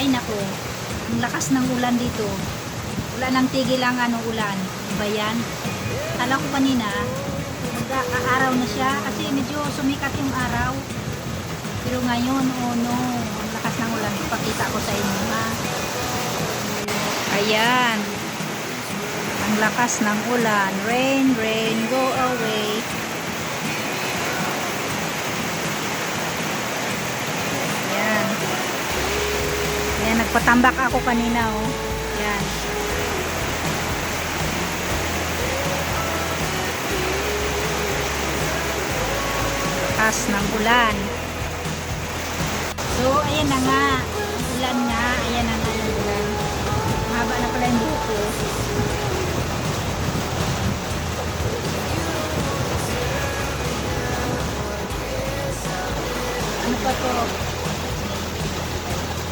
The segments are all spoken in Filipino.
Ay nako, ang lakas ng ulan dito. Wala nang tigil ang ano ulan. Iba yan. Kala ko kanina, mag-aaraw na siya kasi medyo sumikat yung araw. Pero ngayon, oh no, ang lakas ng ulan. Ipakita ko sa inyo ha. Ayan. Ang lakas ng ulan. Rain, rain, go away. Ayan. Ayan, nagpatambak ako kanina, oh. Ayan. Lakas ng ulan. So, ayan na nga. Ulan nga. Ayan na nga yung ulan. Mahaba na pala yung buhok ko. Ano pa to?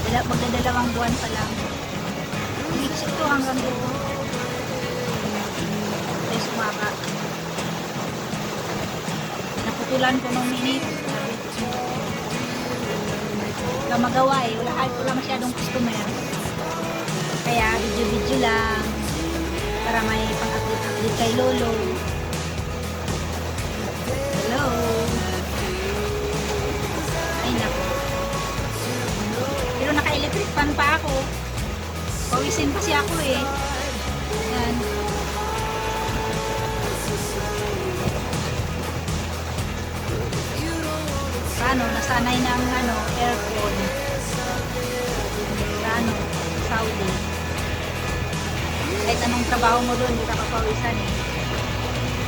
Dala, magdadalawang buwan pa lang. Mix ito hanggang dito. Ay, sumaba. Naputulan ko nung minute. Wala magawa eh. Wala, wala masyadong customer. Kaya video-video lang. Para may pang-update-update kay Lolo. Fan pa ako. Pawisin kasi ako eh. Yan. Paano? Nasanay ng ano, aircon. Sa ano, Saudi. Kahit anong trabaho mo doon, hindi ka papawisan eh.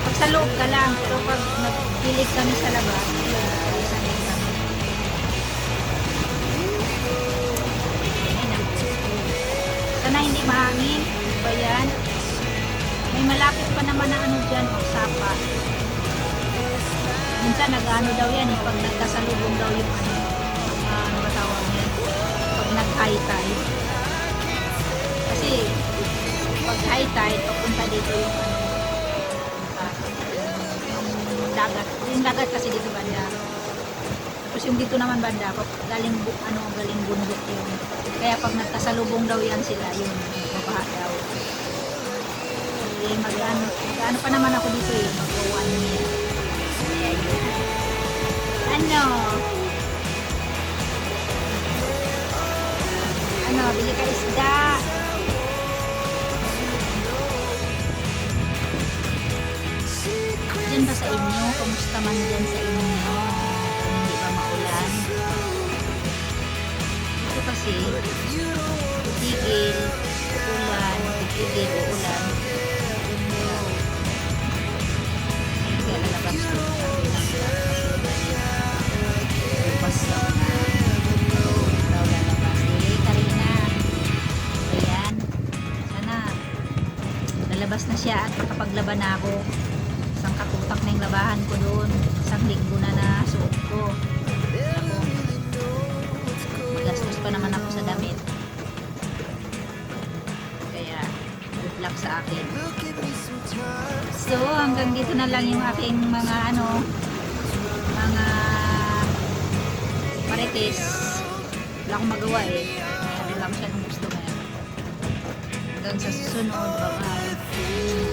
Pag sa loob ka lang, pero pag nagpilig kami sa labas, Sana hindi mahangin. Ba yan? May malapit pa naman na ano dyan, o sapa. Minsan nag-ano daw yan, eh, pag nagkasalubong daw yung ano, ah, ano ba tawag yan? Pag nag-high tide. Kasi, pag high tide, papunta dito yung ano, yung dagat. Yung dagat kasi dito banda. Tapos yung dito naman banda, galing, bu- ano, galing bundok yun. Kaya pag nagkasalubong daw yan sila, yun, babaha daw. Eh, mag-ano, mag-ano pa naman ako dito eh, mag-one year. Ano? Ano, bili ka isda. Diyan ba sa inyo? Kumusta man dyan sa inyo? Kasi, tigil, ulan, tigil, uulan. Kaya lalabas ko daw na. Lalabas na siya at makapaglaban na ako. Isang katutak na yung labahan ko doon. Isang linggo na na luck sa akin. So, hanggang dito na lang yung aking mga ano, mga marites. Wala akong magawa eh. Kaya lang siya nung gusto ngayon. Hanggang sa susunod. Bye-bye.